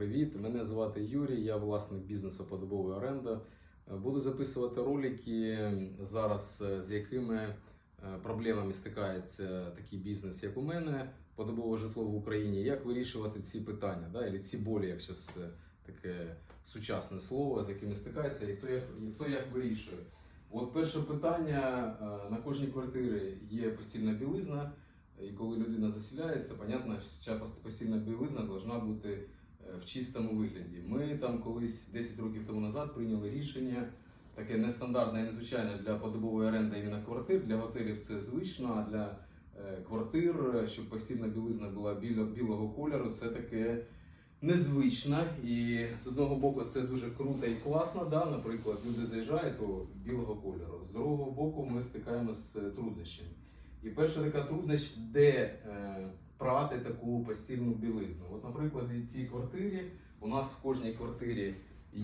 Привіт, мене звати Юрій, я власник бізнесу подобової оренди. Е, Буду записувати ролики зараз, е, з якими е, проблемами стикається такий бізнес, як у мене, подобове житло в Україні. Як вирішувати ці питання, да, або ці болі, як зараз таке сучасне слово, з якими стикається, і хто як, і хто як вирішує. От перше питання: на кожній квартирі є постільна білизна. І коли людина заселяється, понятно, ця постільна білизна повинна бути в чистому вигляді. Ми там колись 10 років тому назад прийняли рішення, таке нестандартне і незвичайне для подобової оренди іменно квартир. Для готелів це звично, а для е, квартир, щоб постільна білизна була біло, білого кольору, це таке незвично. І з одного боку це дуже круто і класно. Да? Наприклад, люди заїжджають у білого кольору. З другого боку, ми стикаємося з труднощами. І перша така трудність, де е, прати таку постільну білизну. От, наприклад, в цій квартирі у нас в кожній квартирі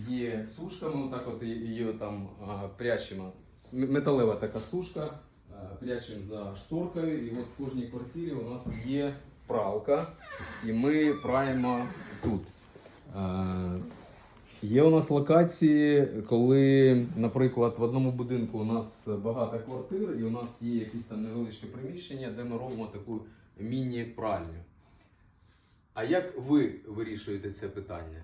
є сушка, ми отак от її там а, прячемо. Металева така сушка, а, прячемо за шторкою. І от в кожній квартирі у нас є пралка, і ми праємо тут. Є у нас локації, коли, наприклад, в одному будинку у нас багато квартир, і у нас є якісь там невеличкі приміщення, де ми робимо таку міні-пральню. А як ви вирішуєте це питання?